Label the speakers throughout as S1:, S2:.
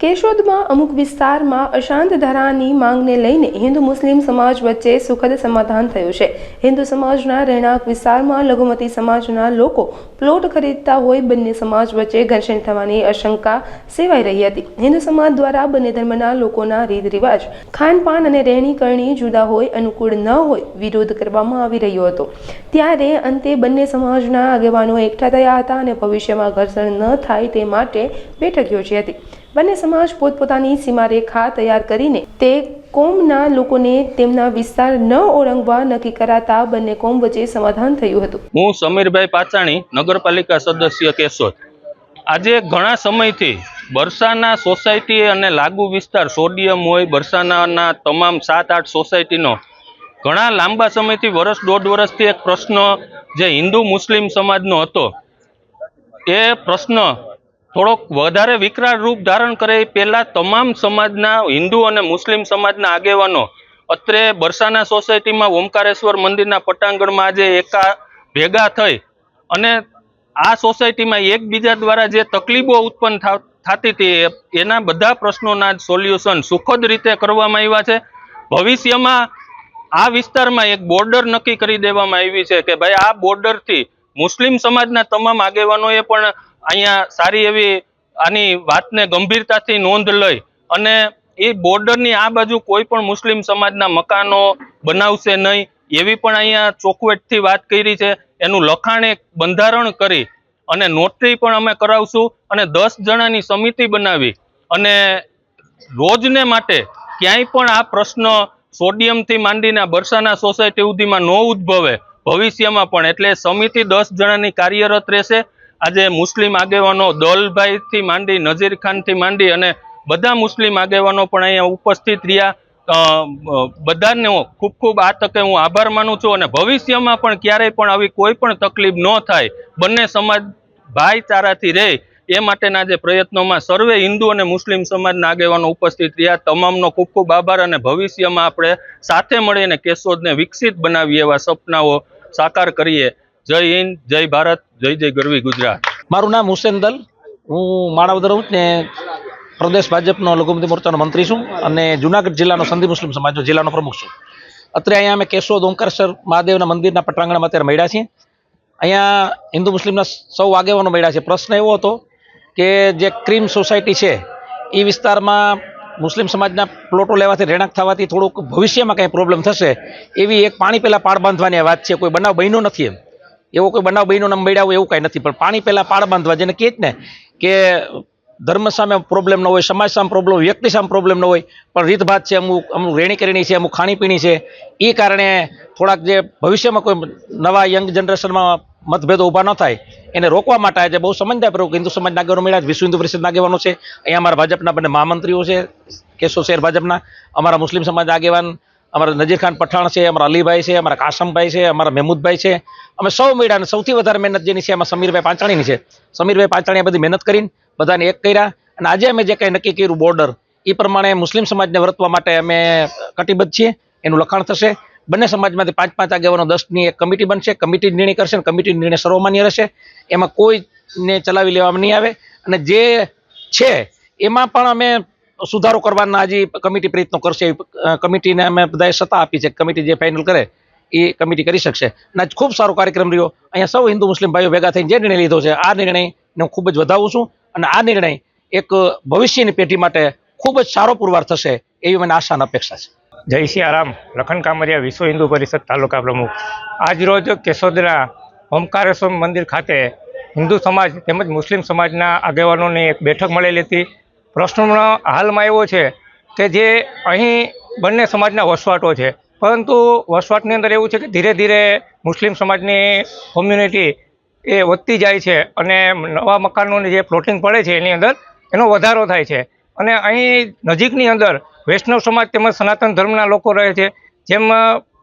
S1: કેશોદમાં અમુક વિસ્તારમાં અશાંત ધારાની માંગને લઈને હિન્દુ મુસ્લિમ સમાજ વચ્ચે સુખદ સમાધાન થયું છે. હિન્દુ સમાજના રહેણાંક વિસ્તારમાં લઘુમતી સમાજના લોકો પ્લોટ ખરીદતા હોય બંને સમાજ વચ્ચે ઘર્ષણ થવાની આશંકા સેવાઈ રહી હતી. હિન્દુ સમાજ દ્વારા બંને ધર્મના લોકોના રીત રિવાજ ખાનપાન અને રહેણી કરણી જુદા હોય, અનુકૂળ ન હોય વિરોધ કરવામાં આવી રહ્યો હતો. ત્યારે અંતે બંને સમાજના આગેવાનો એકઠા થયા હતા અને ભવિષ્યમાં ઘર્ષણ ન થાય તે માટે બેઠક યોજી હતી. બંને સમાજ પોતપોતાની સીમારેખા તૈયાર કરીને તે કોમના લોકોને તેમના વિસ્તાર ન ઓળંગવા નક્કી કરાતા બંને કોમ વચ્ચે સમાધાન થયું હતું.
S2: હું સમીરભાઈ પાચાણી, નગરપાલિકા સદસ્ય કેશોદ. આજે ઘણા સમયથી બરસાના સોસાયટી અને લાગુ વિસ્તાર, સોડિયમ હોય, બરસાનાના તમામ સાત આઠ સોસાયટીનો ઘણા લાંબા સમયથી, વર્ષ દોઢ વર્ષથી એક પ્રશ્ન જે હિન્દુ મુસ્લિમ સમાજનો હતો, એ પ્રશ્ન થોડોક વધારે વિકરાળ રૂપ ધારણ કરે એ પહેલાં તમામ સમાજના હિન્દુ અને મુસ્લિમ સમાજના આગેવાનો અત્રે બરસાના સોસાયટીમાં ઓમકારેશ્વર મંદિરના પટાંગણમાં આજે એકા ભેગા થઈ અને આ સોસાયટીમાં એકબીજા દ્વારા જે તકલીફો ઉત્પન્ન થતી હતી એના બધા પ્રશ્નોના સોલ્યુશન સુખદ રીતે કરવામાં આવ્યા છે. ભવિષ્યમાં આ વિસ્તારમાં એક બોર્ડર નક્કી કરી દેવામાં આવી છે કે ભાઈ આ બોર્ડરથી મુસ્લિમ સમાજના તમામ આગેવાનોએ પણ અહીંયા સારી એવી આની વાતને ગંભીરતાથી નોંધ લઈ અને એ બોર્ડરની આ બાજુ કોઈ પણ મુસ્લિમ સમાજના મકાનો બનાવશે નહીં એવી પણ અહીંયા ચોખવેટથી વાત કરી છે. એનું લખાણ એક બંધારણ કરી અને નોટરી પણ અમે કરાવશું અને દસ જણાની સમિતિ બનાવી અને રોજને માટે ક્યાંય પણ આ પ્રશ્ન સોડિયમથી માંડીને બરસાના સોસાયટી સુધીમાં ન ઉદ્ભવે, ભવિષ્યમાં પણ. એટલે સમિતિ દસ જણાની કાર્યરત રહેશે આજે મુસ્લિમ આગેવાનો દલભાઈથી માંડી નઝીર ખાનથી માંડી અને બધા મુસ્લિમ આગેવાનો પણ અહીંયા ઉપસ્થિત રહ્યા. બધાને હું ખૂબ ખૂબ આ તકે હું આભાર માનું છું અને ભવિષ્યમાં પણ ક્યારેય પણ આવી કોઈ પણ તકલીફ ન થાય, બંને સમાજ ભાઈચારાથી રહે. એ માટેના જે પ્રયત્નોમાં સર્વે હિન્દુ અને મુસ્લિમ સમાજના આગેવાનો ઉપસ્થિત રહ્યા. તમામનો ખૂબ ખૂબ આભાર અને ભવિષ્યમાં આપણે સાથે મળીને કેશોદને વિકસિત બનાવીએ એવા સપનાઓ સાકાર કરીએ. જય હિન્દ, જય ભારત. જય જય ગરવી ગુજરાત.
S3: મારું નામ હુસેન દલ. હું માણાવદર રહું ને પ્રદેશ ભાજપનો લઘુમતી મોરચાનો મંત્રી છું અને જુનાગઢ જિલ્લાનો સંધિ મુસ્લિમ સમાજનો જિલ્લાનો પ્રમુખ છું. અત્યારે અહીંયા અમે કેશોદ ઓંકારેશ્વર મહાદેવના મંદિરના પટાંગણમાં અત્યારે મળ્યા છીએ. અહીંયા હિન્દુ મુસ્લિમના સૌ આગેવાનો મળ્યા છે. પ્રશ્ન એવો હતો કે જે ક્રીમ સોસાયટી છે એ વિસ્તારમાં મુસ્લિમ સમાજના પ્લોટો લેવાથી રહેણાંક થવાથી થોડુંક ભવિષ્યમાં કંઈ પ્રોબ્લેમ થશે, એવી એક પાણી પહેલાં પાળ બાંધવાની વાત છે. કોઈ બનાવ બન્યો નથી એમ. એવો કોઈ બનાવ બન્યો નામ મળ્યા હોય એવું કાંઈ નથી. પણ પાણી પહેલાં પાળ બાંધવા જેને કહે ને કે ધર્મ સામે પ્રોબ્લેમ ન હોય, સમાજ સામે પ્રોબ્લેમ વ્યક્તિ સામે પ્રોબ્લેમ ન હોય, પણ રીતભાત છે, અમુક અમુક રહેણી કરેણી છે, અમુક ખાણીપીણી છે, એ કારણે થોડાક જે ભવિષ્યમાં કોઈ નવા યંગ જનરેશનમાં મતભેદો ઊભા ન થાય, એને રોકવા માટે આજે બહુ સમજદારપૂર્વક હિન્દુ સમાજના આગેવાનો મળ્યા વિશ્વ હિન્દુ પરિષદના આગેવાનો છે. અહીંયા અમારા ભાજપના બંને મહામંત્રીઓ છે કેશો શેર ભાજપના, અમારા મુસ્લિમ સમાજના આગેવાન અમારા નજીર ખાન પઠાણ છે, અમારા અલીભાઈ છે, અમારા કાસમભાઈ છે, અમારા મહેમૂદભાઈ છે. અમે સૌ મળ્યા અને સૌથી વધારે મહેનત જેની છે, એમાં સમીરભાઈ પાંચાણીની છે. સમીરભાઈ પાંચાણીએ બધી મહેનત કરીને બધાને એક કર્યા અને આજે અમે જે કંઈ નક્કી કર્યું બોર્ડર એ પ્રમાણે મુસ્લિમ સમાજને વર્તવા માટે અમે કટિબદ્ધ છીએ, એનું લખાણ થશે. બંને સમાજમાંથી પાંચ પાંચ આગેવાનો દસની એક કમિટી બનશે, કમિટી નિર્ણય કરશે અને કમિટી નિર્ણય સર્વમાન્ય રહેશે. એમાં કોઈને ચલાવી લેવામાં નહીં આવે. અને જે છે, એમાં પણ અમે સુધારો કરવાના હજી કમિટી પ્રયત્નો કરશે કમિટીને અમે બધાએ સત્તા આપી છે. કમિટી જે ફાઇનલ કરે, એ કમિટી કરી શકશે. અને ખૂબ સારો કાર્યક્રમ રહ્યો. અહીંયા સૌ હિન્દુ મુસ્લિમ ભાઈઓ ભેગા થઈને જે નિર્ણય લીધો છે, આ નિર્ણયને હું ખૂબ જ વધાવું છું. અને આ નિર્ણય એક ભવિષ્યની પેઢી માટે ખૂબ જ સારો પુરવાર થશે એવી મને આશાની અપેક્ષા છે.
S4: જય શ્રી આરામ, લખન કામરિયા, વિશ્વ હિન્દુ પરિષદ તાલુકા પ્રમુખ. આજરોજ કેશોદના ઓમકારેશ્વર મંદિર ખાતે હિન્દુ સમાજ તેમજ મુસ્લિમ સમાજના આગેવાનોની એક બેઠક મળેલી હતી. પ્રશ્નનો હાલમાં એવો છે કે જે અહીં બંને સમાજના વસવાટો છે. પરંતુ વસવાટની અંદર એવું છે કે ધીરે ધીરે મુસ્લિમ સમાજની કોમ્યુનિટી એ વધતી જાય છે અને નવા મકાનોની જે પ્લોટિંગ પડે છે એની અંદર એનો વધારો થાય છે. અને અહીં નજીકની અંદર વૈષ્ણવ સમાજ તેમજ સનાતન ધર્મના લોકો રહે છે. જેમ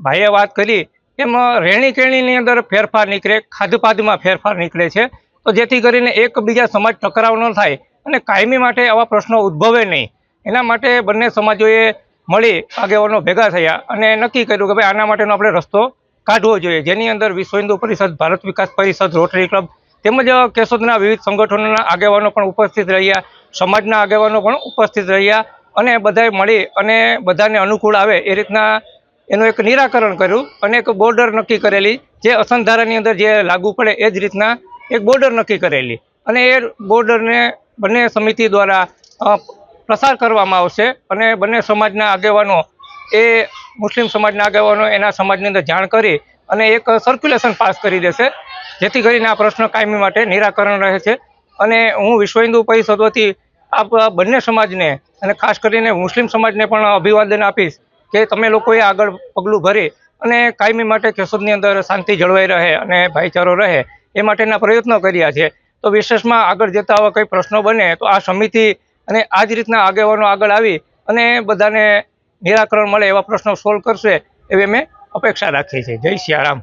S4: ભાઈએ વાત કરી એમ રહેણી કહેણીની અંદર ફેરફાર નીકળે ખાદપાદમાં ફેરફાર નીકળે છે. તો જેથી કરીને એકબીજા સમાજ ટકરાવ ન થાય અને કાયમી માટે આવા પ્રશ્નો ઉદ્ભવે નહીં. એના માટે બંને સમાજોએ મળી આગેવાનો ભેગા થયા અને નક્કી કર્યું કે ભાઈ આના માટેનો આપણે રસ્તો કાઢવો જોઈએ. જેની અંદર વિશ્વ હિન્દુ પરિષદ, ભારત વિકાસ પરિષદ, રોટરી ક્લબ તેમજ કેશોદના વિવિધ સંગઠનોના આગેવાનો પણ ઉપસ્થિત રહ્યા, સમાજના આગેવાનો પણ ઉપસ્થિત રહ્યા અને બધાએ મળી અને બધાને અનુકૂળ આવે એ રીતના એનું એક નિરાકરણ કર્યું અને એક બોર્ડર નક્કી કરેલી. જે અસંધારાની અંદર જે લાગુ પડે એ જ રીતના એક બોર્ડર નક્કી કરેલી. અને એ બોર્ડરને બંને સમિતિ દ્વારા પ્રસાર કરવામાં આવશે અને બંને સમાજના આગેવાનો, એ મુસ્લિમ સમાજના આગેવાનો એના સમાજની અંદર જાણ કરી અને એક સર્ક્યુલેશન પાસ કરી દેશે. જેથી કરીને આ પ્રશ્ન કાયમી માટે નિરાકરણ રહે છે. અને હું વિશ્વ હિન્દુ પરિષદ વતી આપ બંને સમાજને અને ખાસ કરીને મુસ્લિમ સમાજને પણ અભિવાદન આપીશ કે તમે લોકોએ આગળ પગલું ભરી અને કાયમી માટે કેશોદની અંદર શાંતિ જળવાઈ રહે અને ભાઈચારો રહે એ માટેના પ્રયત્નો કર્યા છે. તો વિશેષમાં આગળ જતા આવા કંઈ પ્રશ્નો બને તો આ સમિતિ અને આ જ રીતના આગેવાનો આગળ આવી અને બધાને નિરાકરણ મળે એવા પ્રશ્નો સોલ્વ કરશે એવી અમે અપેક્ષા રાખીએ છીએ. જય સિયારામ